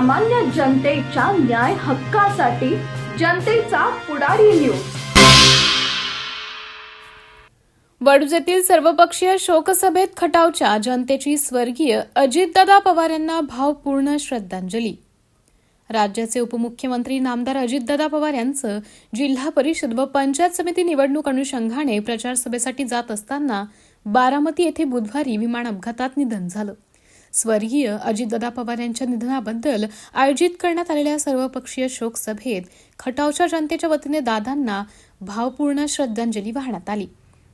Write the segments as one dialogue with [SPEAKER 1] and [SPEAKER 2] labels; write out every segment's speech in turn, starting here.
[SPEAKER 1] सामान्य जनतेच्या न्याय हक्कासाठी जनतेचा पुढारी न्यूज
[SPEAKER 2] वडूज सर्वपक्षीय शोकसभेत खटावच्या जनतेची स्वर्गीय अजितदादा पवार यांना भावपूर्ण श्रद्धांजली. राज्याचे उपमुख्यमंत्री नामदार अजितदादा पवार यांचं जिल्हा परिषद व पंचायत समिती निवडणूक अनुषंगाने प्रचारसभेसाठी जात असताना बारामती येथे बुधवारी विमान अपघातात निधन झालं. स्वर्गीय अजितदादा पवार यांच्या निधनाबद्दल आयोजित करण्यात आलेल्या सर्वपक्षीय शोक सभेत खटावच्या जनतेच्या वतीने दादांना भावपूर्ण श्रद्धांजली वाहण्यात आली.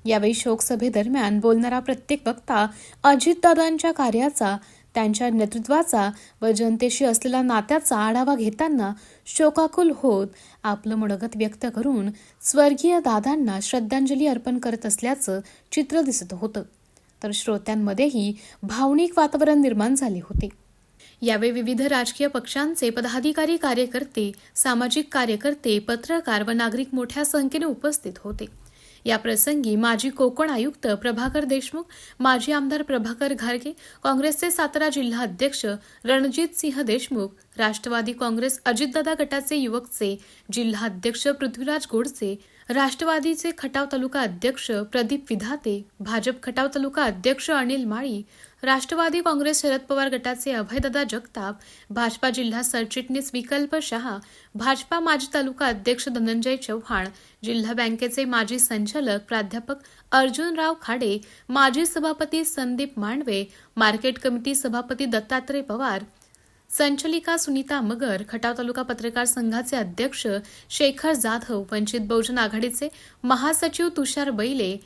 [SPEAKER 2] यावेळी शोकसभेदरम्यान बोलणारा प्रत्येक वक्ता अजितदादांच्या कार्याचा त्यांच्या नेतृत्वाचा व जनतेशी असलेल्या नात्याचा आढावा घेताना शोकाकुल होत आपलं मनोगत व्यक्त करून स्वर्गीय दादांना श्रद्धांजली अर्पण करत असल्याचं चित्र दिसत होतं. तर श्रोत्यांमध्येही भावनिक वातावरण निर्माण झाले होते. यावेळी विविध राजकीय पक्षांचे पदाधिकारी कार्यकर्ते सामाजिक कार्यकर्ते पत्रकार व नागरिक मोठ्या संख्येने उपस्थित होते. या प्रसंगी माजी कोकण आयुक्त प्रभाकर देशमुख माजी आमदार प्रभाकर घारगे काँग्रेसचे सातारा जिल्हा अध्यक्ष रणजित सिंह देशमुख राष्ट्रवादी काँग्रेस अजितदादा गटाचे युवकचे जिल्हा अध्यक्ष पृथ्वीराज गोडसे राष्ट्रवादीचे खटाव तालुका अध्यक्ष प्रदीप विधाते भाजप खटाव तालुका अध्यक्ष अनिल माळी राष्ट्रवादी काँग्रेस शरद पवार गटाचे अभयदादा जगताप भाजपा जिल्हा सरचिटणीस विकल्प शहा भाजपा माजी तालुका अध्यक्ष धनंजय चव्हाण जिल्हा बँकेचे माजी संचालक प्राध्यापक अर्जुनराव खाडे माजी सभापती संदीप मांडवे मार्केट कमिटी सभापती दत्तात्रय पवार संचलिका सुनीता मगर खटाव तालुका पत्रकार संघाचे अध्यक्ष शेखर जाधव वंचित बहुजन आघाडीचे महासचिव तुषार बैले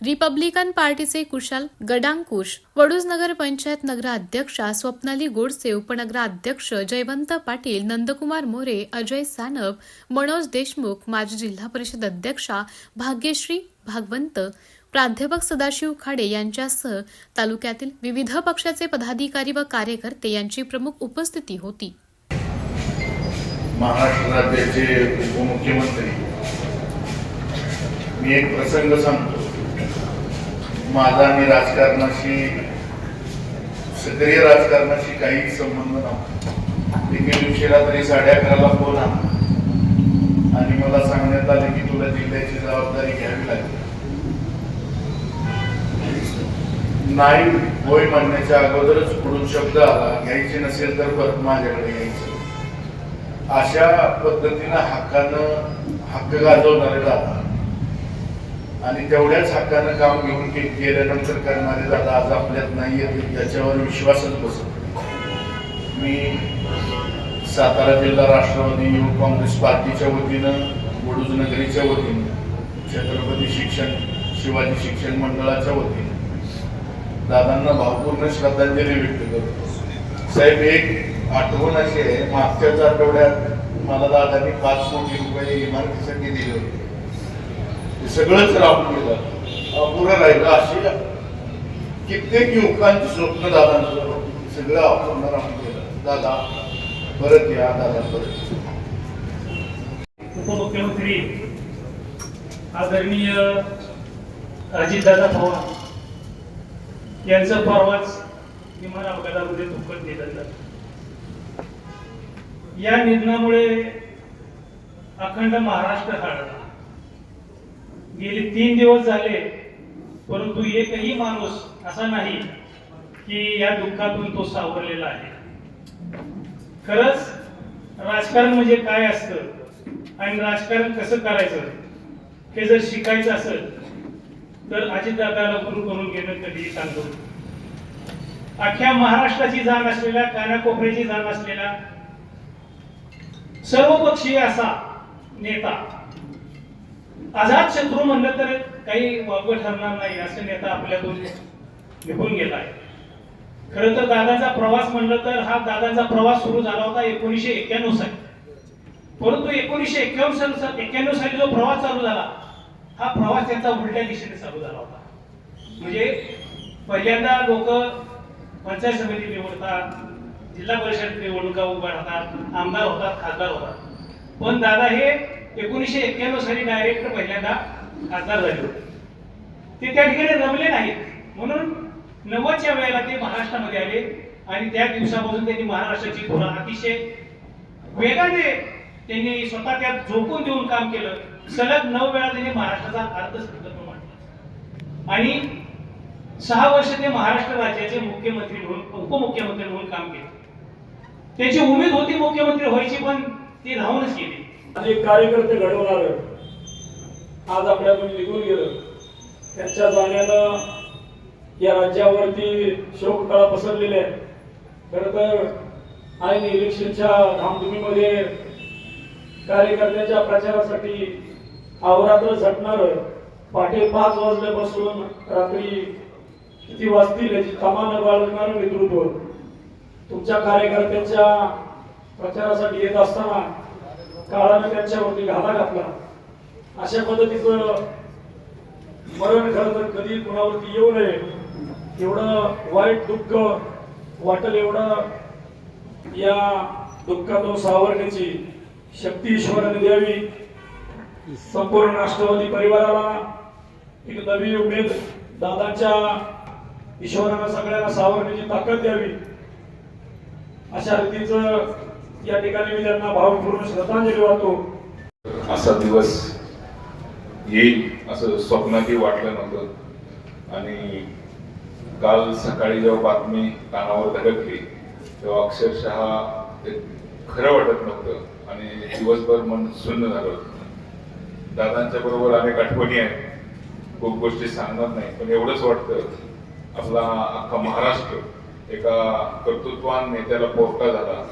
[SPEAKER 2] रिपब्लिकन पार्टीचे कुशाल गडांकुश वडूज नगर पंचायत नगराध्यक्षा स्वप्नाली गोडसे उपनगराध्यक्ष जयवंत पाटील नंदकुमार मोरे अजय सानप मनोज देशमुख माजी जिल्हा परिषद अध्यक्षा भाग्यश्री भागवंत प्राध्यापक सदाशिव खाडे यांच्यासह तालुक्यातील विविध पक्षाचे पदाधिकारी व कार्यकर्ते यांची प्रमुख उपस्थिती होती.
[SPEAKER 3] महाराष्ट्र राज्याचे उपमुख्यमंत्री. मी एक प्रसंग सांगतो. माझा मी राजकारणाशी सक्रिय राजकारणाशी काही संबंध नव्हता. एके दिवशी रात्री साडे अकराला फोन आला. आणि मला सांगण्यात आले की तुला जिल्ह्याची जबाबदारी घ्यावी लागेल. नाही होय म्हणण्याच्या अगोदरच पुढून शब्द आला घ्यायची नसेल तर परत माझ्याकडे यायचं. अशा पद्धतीनं हक्कानं हक्क गाजवणारे दादा. आणि तेवढ्याच हक्कानं काम घेऊन केल्यानंतर करणारे दादा आज आपल्यात नाही येतील त्याच्यावर विश्वासच बसत मी सातारा जिल्हा राष्ट्रवादी युवक काँग्रेस पार्टीच्या वतीनं बुडूज नगरीच्या वतीनं छत्रपती शिक्षण शिवाजी शिक्षण मंडळाच्या वतीनं दादांना भावपूर्ण श्रद्धांजली व्यक्त करतो. साहेब एक आठवण अशी आहे. मागच्याच आठवड्यात मला दादांनी पाच कोटी रुपये इमारतीसाठी दिले होते. ते सगळंच राहून गेलं. अपुरं राहिलं. अशी कित्येक युवकांची स्वप्न दादांचं सगळं अपूर्ण राहून गेलं. दादा परत या. दादा परत
[SPEAKER 4] उपमुख्यमंत्री आदरणीय अजितदादा पवार. यांचं परवाच विमान अपघातामध्ये दुःखद निधन झालं या निधनामुळे अखंड महाराष्ट्र हरला गेले तीन दिवस झाले परंतु एकही माणूस असा नाही की या दुःखातून तो सावरलेला आहे. खरंच राजकारण म्हणजे काय असतं आणि राजकारण कसं करायचं हे जर शिकायचं असेल तर अजितदादाला गुरु करून घेणं कधीही सांगतो अख्ख्या महाराष्ट्राची जाण असलेला कानाकोपऱ्याची जाण असलेला सर्वपक्षीय असा नेता. आझाद शत्रू म्हणलं तर काही वावगं ठरणार नाही असं नेता आपल्यातून निघून गेला आहे. खरं तर दादाचा प्रवास म्हणलं तर हा दादाचा प्रवास सुरू झाला होता एकोणीसशे एक्क्याण्णव साली. परंतु एकोणीसशे एक्क्याण्णव एक्क्याण्णव साली जो प्रवास चालू झाला हा प्रवास त्यांचा उलट्या दिशेने चालू झाला होता. म्हणजे पहिल्यांदा लोक पंचायत समिती निवडतात जिल्हा परिषद निवडणुका उभ्या राहतात आमदार होतात खासदार होतात. पण दादा हे एकोणीसशे एक्क्याण्णव साली डायरेक्ट पहिल्यांदा खासदार झाले होते. ते त्या ठिकाणी रमले नाहीत. म्हणून नव्वदच्या वेळेला ते महाराष्ट्रामध्ये आले आणि त्या दिवसापासून त्यांनी महाराष्ट्राची धुरा अतिशय वेगाने त्यांनी स्वतः त्यात झोपून देऊन काम केलं. सलग नऊ वेळा त्यांनी महाराष्ट्राचा अर्थसंकल्प मांडला आणि सहा वर्ष ते महाराष्ट्र राज्याचे मुख्यमंत्री म्हणून उपमुख्यमंत्री म्हणून काम केले. त्याची उमेद होती मुख्यमंत्री व्हायची पण ती राहूनच गेली.
[SPEAKER 5] आणि एक कार्यकर्ते घडवणार आज आपल्याकडून निघून गेलं. त्यांच्या जाण्यानं या राज्यावरती शोककळा पसरलेली आहे खरं तर आणि इलेक्शनच्या धामधुमीमध्ये कार्यकर्त्यांच्या प्रचारासाठी अवरात्र झटणार पाठे पाच वाजल्यापासून रात्री किती वाजतील याची कमान न बाळगणारं नेतृत्व तुमच्या कार्यकर्त्यांच्या प्रचारासाठी येत असताना काळाने त्यांच्यावरती घाला घातला. अशा पद्धतीचं मरण खरं तर कधी कुणावरती येऊ नये. एवढं वाईट दुःख वाटेल एवढं या दुःखातून सावरण्याची शक्ती ईश्वराने द्यावी. संपूर्ण राष्ट्रवादी परिवाराला एक नवी उमेद दादाच्या ईश्वराला सगळ्यांना सावरण्याची ताकद द्यावी. अशा रीतीचं या ठिकाणी मी त्यांना भावपूर्ण श्रद्धांजली वाहतो.
[SPEAKER 3] असा दिवस येईल असं स्वप्नातही वाटलं नव्हतं. आणि काल सकाळी जेव्हा बातमी कानावर धडकली तेव्हा अक्षरशः ते खरं वाटत नव्हतं. आणि दिवसभर मन सुन्न झालं होतं. दादांच्या बरोबर अनेक आठवणी आहेत खूप गोष्टी सांगणार नाही पण एवढंच वाटतं. आपला अख्खा महाराष्ट्र एका कर्तृत्वान नेत्याला पोरका झाला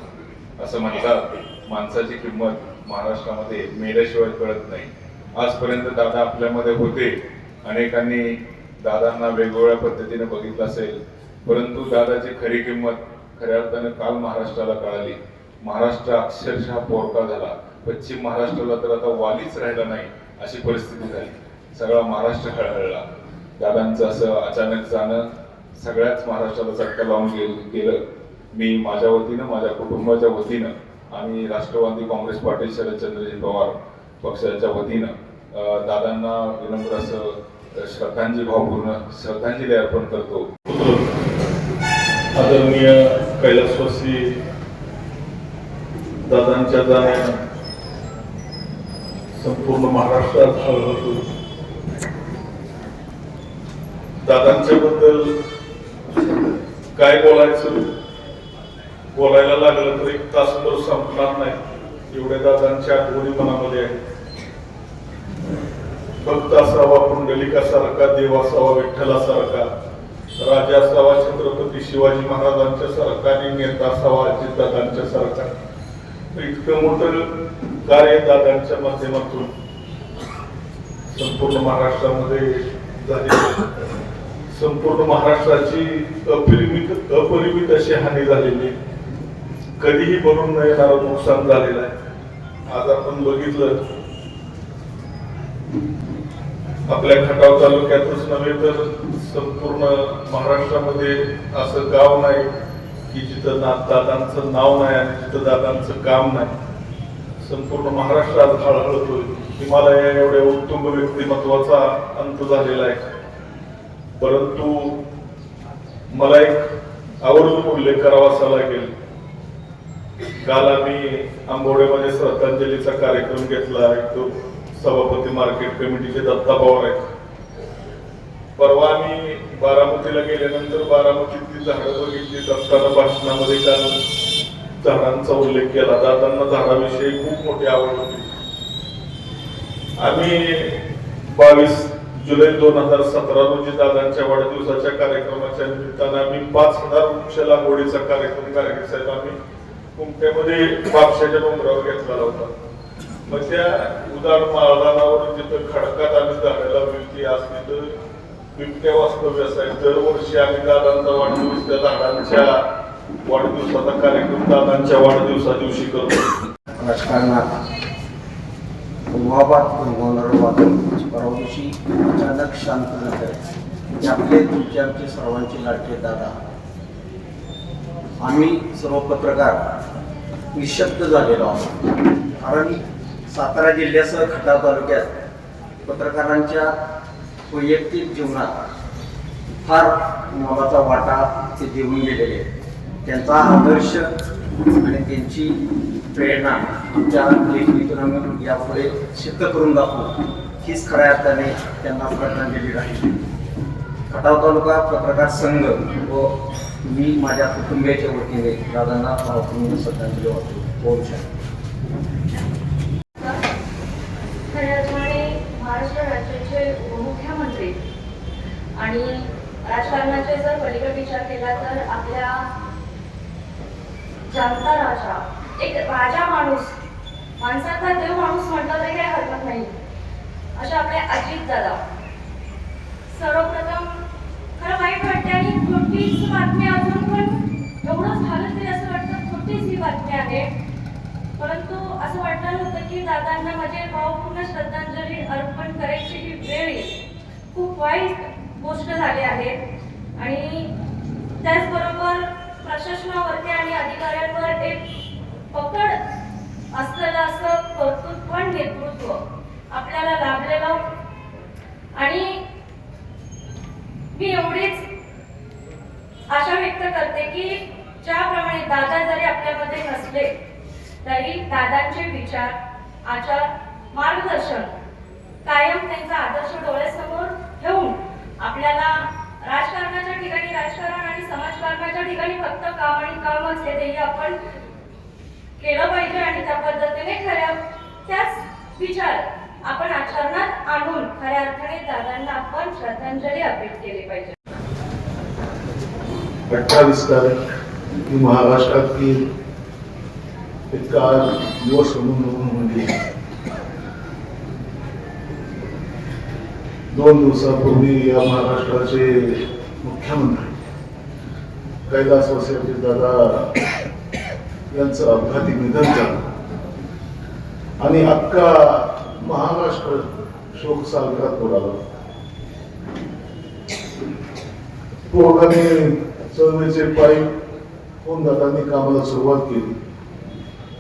[SPEAKER 3] असं म्हणतात. माणसाची किंमत महाराष्ट्रामध्ये मेल्याशिवाय कळत नाही. आजपर्यंत दादा आपल्यामध्ये होते. अनेकांनी दादांना वेगवेगळ्या पद्धतीने बघितलं असेल. परंतु दादाची खरी किंमत खऱ्या अर्थाने काल महाराष्ट्राला कळाली. महाराष्ट्र अक्षरशः पोरका झाला. पश्चिम महाराष्ट्राला तर आता वालीच राहिला नाही अशी परिस्थिती झाली. सगळा महाराष्ट्र खळखळला दादांचं असं अचानक जाणं सगळ्याच महाराष्ट्राला चटका लावून गेल- गेलं. मी माझ्या वतीनं माझ्या कुटुंबाच्या वतीनं आणि राष्ट्रवादी काँग्रेस पार्टी शरदचंद्रजी पवार पक्षाच्या वतीनं दादांना विनम्र असं श्रद्धांजली भावपूर्ण श्रद्धांजली अर्पण करतो.
[SPEAKER 6] आदरणीय कैलासवासी दादांच्या जाण्या संपूर्ण महाराष्ट्रात हळहळ दादांच्या बद्दल काय बोलायचं? बोलायला लागलं तर एक तासभर संपणार नाही. एवढ्या दादांच्या आठवणी मनामध्ये आहेत. भक्त असावा पुंडलिकासारखा देव असावा विठ्ठलासारखा राजा असावा छत्रपती शिवाजी महाराजांच्या सारखा आणि नेता असावा अजितदादांच्या सारखा. इतकं मोठं कार्य दादांच्या माध्यमातून. संपूर्ण महाराष्ट्रामध्ये झाले संपूर्ण महाराष्ट्राची अपरिमित अपरिमित अशी हानी झालेली कधीही भरून न येणारं नुकसान झालेलं आहे. आज आपण बघितलं आपल्या खटाव तालुक्यातच नव्हे तर संपूर्ण महाराष्ट्रामध्ये असं गाव नाही की जिथं दादांचं नाव नाही आणि जिथं दादांचं काम नाही. संपूर्ण महाराष्ट्रात हळहळतोय. हिमालया एवढ्या उत्तुंग व्यक्तिमत्वाचा अंत झालेला आहे. परंतु मला एक आवर्जून उल्लेख करावासा लागेल काल आम्ही आंबोडेमध्ये श्रद्धांजलीचा कार्यक्रम घेतला. आहे तो सभापती मार्केट कमिटीचे दत्ता पवार आहेत. परवा आम्ही बारामतीला गेल्यानंतर बारामतीतली झाडं बघितली. असताना भाषणामध्ये काल झाडांचा उल्लेख केला. दादांना झाडाविषयी खूप मोठी आवड होती. आम्ही बावीस जुलै दोन हजार सतरा रोजी दादांच्या वाढदिवसाच्या कार्यक्रमाच्या निमित्तानं आम्ही पाच हजार वृक्ष लागवडीचा कार्यक्रम कार्यक्रम साहेब आम्ही कुमट्यामध्ये बापशाच्या डोंगरावर घेतलेला होता. मग त्या उदाहरण माळदानावर जिथं खडकात आम्ही झाडं लावली होती आज तिथं बिबट्या वास्तव्यास आहे दरवर्षी आम्ही दादांचा वाढदिवस त्या दादांच्या वाढदिवसाचा कार्यक्रम दादांच्या वाढदिवसा दिवशी करतो.
[SPEAKER 7] राजकारणात वाद होणारं वादळ परवा दिवशी अचानक शांत झालं ते म्हणजे आपले तुमचे आमचे सर्वांचे लाडके दादा. आम्ही सर्व पत्रकार निशब्द झालेलो आहोत. कारण सातारा जिल्ह्यासह खटाव तालुक्यात पत्रकारांच्या वैयक्तिक जीवनात फार मोलाचा वाटा ते देऊन गेलेले आहेत. त्यांचा आदर्श आणि त्यांची प्रेरणा आमच्या लेखणीतून आम्ही यापुढे सिद्ध करून दाखवू. हीच खऱ्या अर्थाने त्यांना श्रद्धांजली राहील. खटाव तालुका पत्रकार संघ व मी माझ्या कुटुंबियाच्या वतीने दादांना श्रद्धांजली वाटतो बोलू शकतो
[SPEAKER 8] खऱ्या अर्थाने महाराष्ट्र राज्याचे उपमुख्यमंत्री आणि राजकारणाचे जर पलीकडे विचार केला तर आपल्या जनता राजा एक राजा माणूस माणसाचा देव माणूस म्हटलं तरी काही हरकत नाही. असे आपले अजित दादा. सर्वप्रथम खरं वाईट वाटते आणि छोटीच बातमी अजून पण एवढं झालं तरी असं वाटतं छोटीच ही बातमी आहे. परंतु असं वाटणार होतं की दादांना माझे भावपूर्ण श्रद्धांजली अर्पण करायची ही वेळ खूप वाईट गोष्ट झाली आहे आणि त्याचबरोबर प्रशासनावरती आणि अधिकाऱ्यांवर एक पकड असलेलं असं कर्तृत्व पण नेतृत्व आपल्याला लाभलेलं आणि मी एवढीच आशा व्यक्त करते की ज्याप्रमाणे दादा जरी आपल्यामध्ये नसले तरी दादांचे विचार आचार मार्गदर्शन कायम त्यांचा आदर्श डोळ्यासमोर ठेवून आपल्याला राजकारणाच्या ठिकाणी राजकारण आणि समाजकारणाच्या ठिकाणी फक्त काम आणि कामच हे ध्येय आपण केलं पाहिजे आणि त्या पद्धतीने खऱ्या त्याच विचार आपण आचरणात आणून खऱ्या अर्थाने दादांना आपण श्रद्धांजली अर्पित केली पाहिजे.
[SPEAKER 9] अठ्ठावीस तारीख ही महाराष्ट्रातील एक दिवस म्हणून म्हणून म्हणजे दोन दिवसापूर्वी या महाराष्ट्राचे मुख्यमंत्री कैलासवासी दादा यांचं अपघाती निधन झालं. आणि अख्खा महाराष्ट्र शोक सागरात बोलावला दोघांनी चळवळीचे पायी होऊन दादांनी कामाला सुरुवात केली.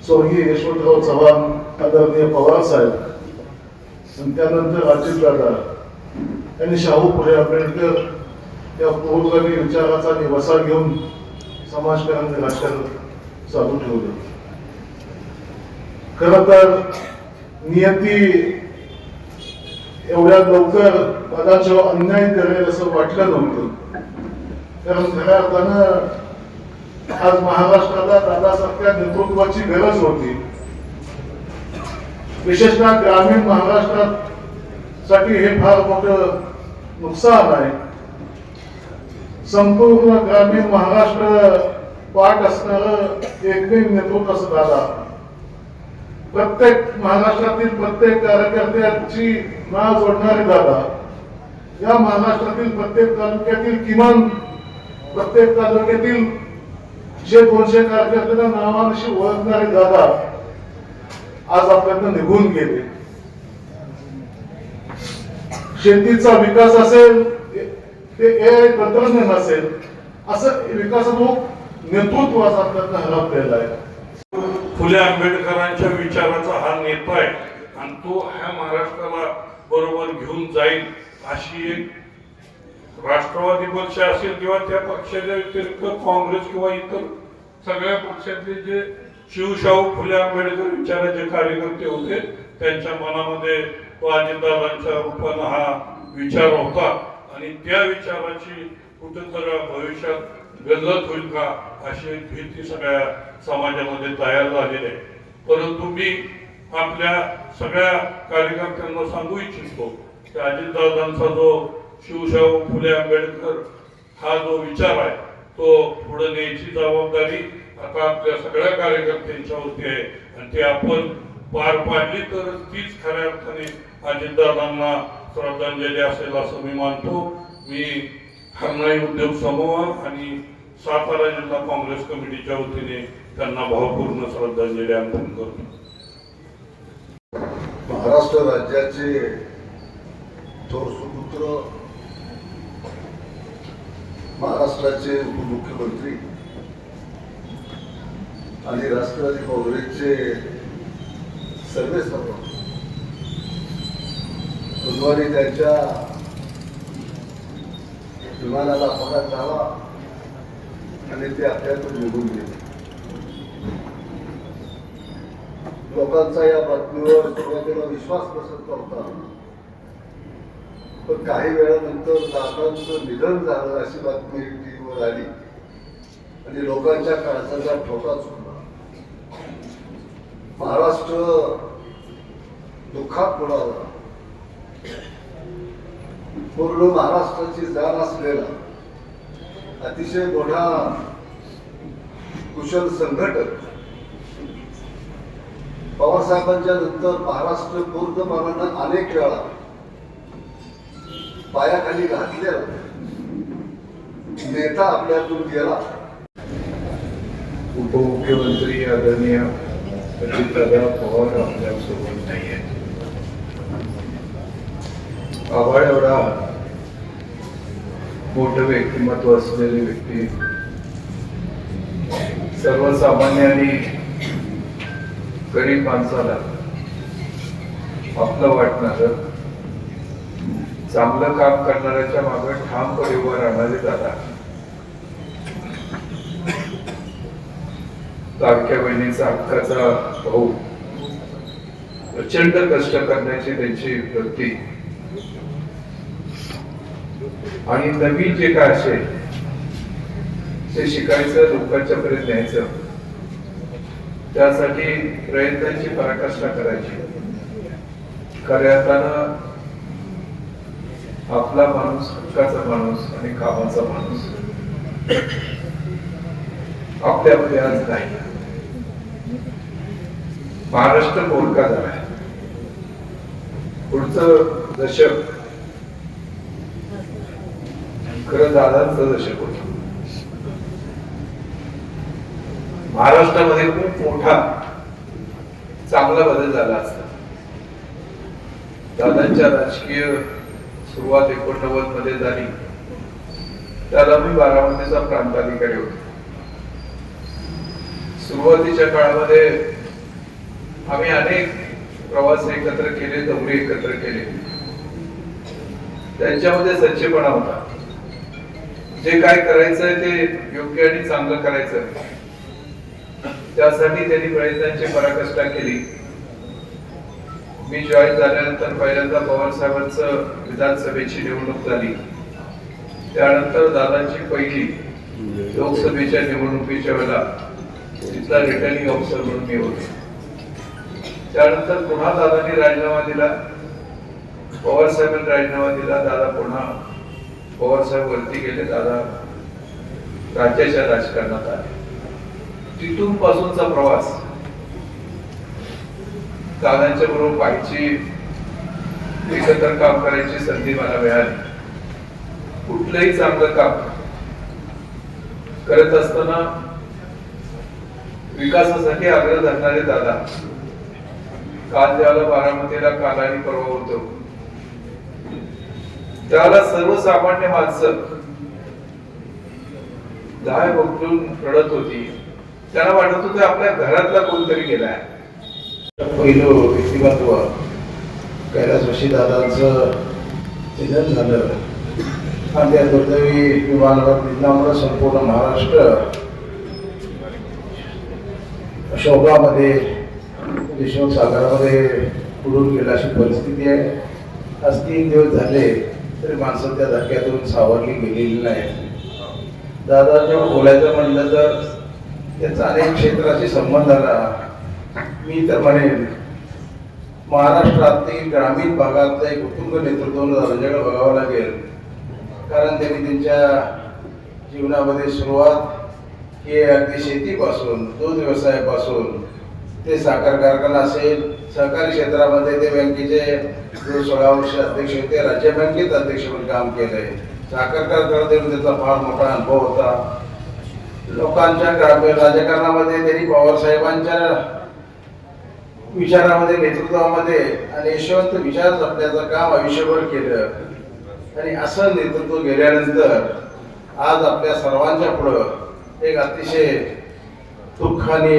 [SPEAKER 9] स्वर्गीय यशवंतराव चव्हाण आदरणीय पवार साहेब आणि त्यानंतर अजित त्यांनी शाहू फुले आंबेडकर या पूर्वगामी विचाराचा निवासा घेऊन समाजकारणाचे राजकारण चालू ठेवलं. खर तर नियती एवढ्या लवकर दादांच्यावर अन्याय करेल असं वाटलं नव्हतं. कारण खऱ्या अर्थानं आज महाराष्ट्राला दादासारख्या नेतृत्वाची गरज होती. विशेषतः ग्रामीण महाराष्ट्रात साठी हे फार मोठं नुकसान आहे. संपूर्ण ग्रामीण महाराष्ट्र पाठ असणार एकमेव नेतृत्व असं दादा प्रत्येक महाराष्ट्रातील प्रत्येक कार्यकर्त्याची नाव जोडणारे दादा. या महाराष्ट्रातील प्रत्येक तालुक्यातील किमान प्रत्येक तालुक्यातील जे दोनशे कार्यकर्त्यांना नावानिशी ओळखणारे दादा आज आपल्याकडनं निघून गेले. शेतीचा विकास असेल ते ए आय तंत्रज्ञान असेल असं विकासात्मक नेतृत्व आज आपल्याकडनं हरपलेलं आहे.
[SPEAKER 10] फुले आंबेडकरांच्या विचाराचा हा नेता आहे आणि तो ह्या महाराष्ट्राला बरोबर घेऊन जाईल अशी एक राष्ट्रवादी पक्ष असेल किंवा त्या पक्षाच्या व्यतिरिक्त काँग्रेस किंवा इतर सगळ्या पक्षातले जे शिवशाहू फुले आंबेडकर विचाराचे कार्यकर्ते होते त्यांच्या मनामध्ये तो अजितदादांच्या रूपानं हा विचार होता. आणि त्या विचाराची कुठेतरी भविष्यात गल्लत होईल का अशी भीती सगळ्या समाजामध्ये तयार झालेली आहे. परंतु मी आपल्या सगळ्या कार्यकर्त्यांना सांगू इच्छितो की अजितदादांचा जो शिवशाहू फुले आंबेडकर हा जो विचार आहे तो पुढे न्यायची जबाबदारी आता आपल्या सगळ्या कार्यकर्त्यांच्यावरती आहे. आणि ते आपण पार पाडली तर तीच खऱ्या अर्थाने अजितदादांना श्रद्धांजली असेल असं मी मानतो. मी हरणाई उद्योग समूह आणि सातारा जिल्हा काँग्रेस कमिटीच्या वतीने त्यांना भावपूर्ण श्रद्धांजली अर्पण करतो.
[SPEAKER 11] महाराष्ट्र राज्याचे थोर सुपुत्र महाराष्ट्राचे उपमुख्यमंत्री आणि राष्ट्रवादी काँग्रेसचे सर्वे सर्व बुधवारी त्यांच्या विमानाला अपघात झाला
[SPEAKER 7] आणि ते आपल्यातून निघून गेले. लोकांचा या बातमीवर सुरुवातीला विश्वास बसत नव्हता पण काही वेळानंतर दादांचं निधन झालं अशी बातमी टीव्हीवर आली. आणि लोकांच्या काळजाचा ठोका चुकला महाराष्ट्र दुःखात बुडाला पूर्ण महाराष्ट्राची जाण असलेला अतिशय मोठा कुशल संघटक पवारसाहेबांच्या नंतर महाराष्ट्र पूर्णपणानं अनेक वेळा पायाखाली घातलेला नेता आपल्यातून गेला.
[SPEAKER 12] उपमुख्यमंत्री आदरणीय अजितदादा पवार आपल्यासोबत नाही आहेत आभाळ एवढा मोठं व्यक्तिमत्व असलेली व्यक्ती सर्वसामान्य आणि गरीब माणसाला आपलं वाटणार चांगलं काम करणाऱ्याच्या मागे ठामपणे उभं राहणारे दादा लाडक्या बहिणीचा हक्काचा भाऊ. प्रचंड कष्ट करण्याची त्यांची वृत्ती. आणि नवीन जे काय असेल ते शिकायचं लोकांच्या पर्यंत न्यायचं. त्यासाठी प्रयत्नांची पराकाष्ठा करायची. खऱ्या अर्थानं आपला माणूस हक्काचा माणूस आणि कामाचा माणूस. आपल्यामध्ये आज नाही. महाराष्ट्र बोलका आहे. पुढचं दशक खरं दादांचं दशक होत. महाराष्ट्रामध्ये खूप मोठा चांगला बदल झाला असता. दादांच्या राजकीय सुरुवात एकोणनव्वदमध्ये झाली. त्याला मी बारामतीचा प्रांताधिकारी होतो. सुरुवातीच्या काळामध्ये आम्ही अनेक प्रवास एकत्र केले दौरे एकत्र केले. त्यांच्यामध्ये सच्चेपणा होता. जे काय करायचंय ते योग्य आणि चांगलं करायचं. त्यासाठी त्यांनी प्रयत्नांची पराकष्टा केली. मी जॉईन झाल्यानंतर पहिल्यांदा पवार साहेबांचं विधानसभेची निवडणूक झाली. त्यानंतर दादांची पहिली लोकसभेच्या निवडणुकीच्या वेळेला तिथला रिटर्निंग ऑफिसर म्हणून मी होतो. त्यानंतर पुन्हा दादांनी राजीनामा दिला. पवार साहेबांनी राजीनामा दिला. दादा पुन्हा पवार साहेब वरती गेले. दादा राज्याच्या राजकारणात आले. तिथून पासूनचा प्रवास. दादांच्या बरोबर पाहिजे एकत्र काम करायची संधी मला मिळाली. कुठलंही चांगलं काम करत असताना विकासासाठी आग्रह धरणारे दादा काल ज्याला बारामतीला काल आणि परवा होतो. त्याला सर्वसामान्य माणसं दहा बघून रडत होती. त्यांना वाटत होतं आपल्या घरातला कोणतरी गेलाय.
[SPEAKER 13] पहिलं व्यक्तिमत्व कैलास दादांचं निधन झालं. आणि त्या दुर्दैवी विमानावर निधनामुळे संपूर्ण महाराष्ट्र शोभामध्ये देशमुख सागरामध्ये बुडून गेला अशी परिस्थिती आहे. आज तीन दिवस झाले तरी माणसं त्या धक्क्यातून सावरली गेलेली नाही. दादा जेव्हा बोलायचं म्हणलं तर त्याचा अनेक क्षेत्राशी संबंध आला. मी तर म्हणेन महाराष्ट्रातील ग्रामीण भागातलं एक उत्तुंग नेतृत्व दादांच्याकडे बघावं लागेल. कारण त्यांनी त्यांच्या जीवनामध्ये सुरुवात हे अगदी शेतीपासून दूध व्यवसायापासून ते साखर कारखाना असेल सहकारी क्षेत्रामध्ये ते बँकेचे जो सोळा वर्ष अध्यक्ष होते राज्य बँकेत अध्यक्ष म्हणून काम केलंय. साखर कारखान्यात त्याचा फार मोठा अनुभव होता. लोकांच्या राजकारणामध्ये त्यांनी पवार साहेबांच्या विचारामध्ये नेतृत्वामध्ये आणि यशवंत विचार जपण्याचं काम आयुष्यभर केलं. आणि असं नेतृत्व गेल्यानंतर आज आपल्या सर्वांच्या पुढं एक अतिशय दुःखाने